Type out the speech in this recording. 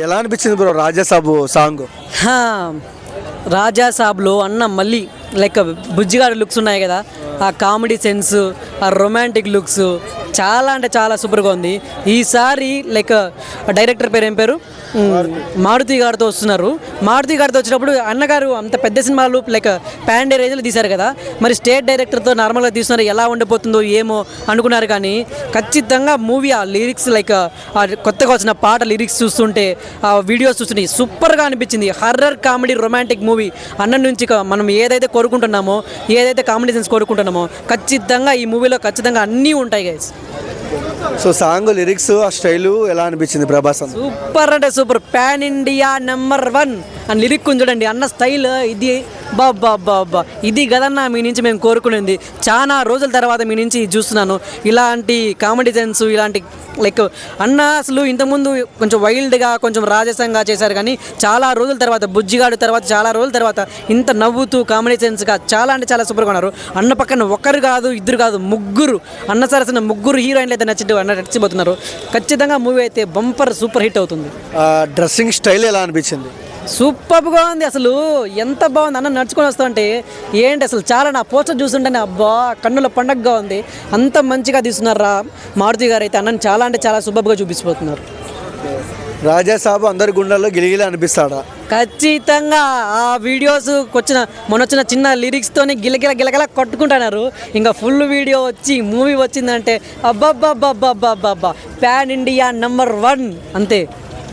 ఎలా అనిపించింది bro Raja Saab song? హా, అన్న మళ్ళీ లైక్ బుజ్జిగాడు లుక్స్ ఉన్నాయి కదా ఆ కామెడీ సెన్స్ ఆ రొమాంటిక్ లుక్స్ చాలా అంటే చాలా సూపర్గా ఉంది. ఈసారి లైక్ డైరెక్టర్ పేరు ఏం పేరు? మారుతి గారితో వస్తున్నారు. మారుతి గారితో వచ్చినప్పుడు అన్నగారు అంత పెద్ద సినిమాలు లైక్ ప్యాండే రేంజ్లో తీశారు కదా. మరి స్టేట్ డైరెక్టర్తో నార్మల్గా తీస్తున్నారు. ఎలా ఉండిపోతుందో ఏమో అనుకున్నారు కానీ ఖచ్చితంగా మూవీ ఆ లిరిక్స్ లైక్ ఆ కొత్తగా వచ్చిన పాట లిరిక్స్ చూస్తుంటే ఆ వీడియోస్ చూస్తుంటే సూపర్గా అనిపించింది. హర్రర్ కామెడీ రొమాంటిక్ మూవీ అన్న నుంచి మనం ఏదైతే కోరుకుంటున్నామో ఏదైతే కామెడీ సెన్స్ కోరుకుంటున్నామో ఖచ్చితంగా ఈ మూవీలో ఖచ్చితంగా అన్నీ ఉంటాయి గైస్ సో సాంగ్ లిరిక్స్ ఆ స్టైలు ఎలా అనిపించింది ప్రభాస్ సూపర్ అంటే super. Pan India number one అని లిరిక్ చూడండి. అన్న స్టైల్ ఇది. బాబ్బా బాబ్బా ఇది కదన్నా మీ నుంచి మేము కోరుకునేది. చాలా రోజుల తర్వాత మీ నుంచి చూస్తున్నాను. ఇలాంటి కామెడీ సెన్స్ ఇలాంటి లైక్ అన్న అసలు ఇంతకుముందు కొంచెం వైల్డ్గా కొంచెం రాజసంగా చేశారు కానీ చాలా రోజుల తర్వాత బుజ్జిగాడు తర్వాత చాలా రోజుల తర్వాత ఇంత నవ్వుతూ కామెడీ సెన్స్గా చాలా అంటే చాలా సూపర్గా ఉన్నారు. అన్న పక్కన ఒక్కరు కాదు ఇద్దరు కాదు ముగ్గురు అన్న సరసన ముగ్గురు హీరోయిన్లు అయితే నచ్చి అన్న నచ్చిపోతున్నారు. ఖచ్చితంగా మూవీ అయితే బంపర్ సూపర్ హిట్ అవుతుంది. డ్రెస్సింగ్ స్టైల్ ఎలా అనిపించింది? సూపర్గా ఉంది అసలు. ఎంత బాగుంది అన్న నడుచుకొని వస్తుంటే ఏంటి అసలు చాలా నా పోస్టర్ చూస్తుంటేనే అబ్బా కన్నుల పండగగా ఉంది. అంత మంచిగా తీస్తున్నారా మారుతి గారు అయితే అన్నని చాలా అంటే చాలా సూపర్గా చూపించిపోతున్నారు. రాజాసాబు అందరి గుండెల్లో గిలిగిలి అనిపిస్తాడా? ఖచ్చితంగా ఆ వీడియోస్ వచ్చిన మొన్న వచ్చిన చిన్న లిరిక్స్తోని గిలగిల గిలగిల కొట్టుకుంటున్నారు. ఇంకా ఫుల్ వీడియో వచ్చి మూవీ వచ్చిందంటే అబ్బబ్బబ్బబ్బబ్బబ్బా ప్యాన్ ఇండియా నంబర్ వన్ అంతే.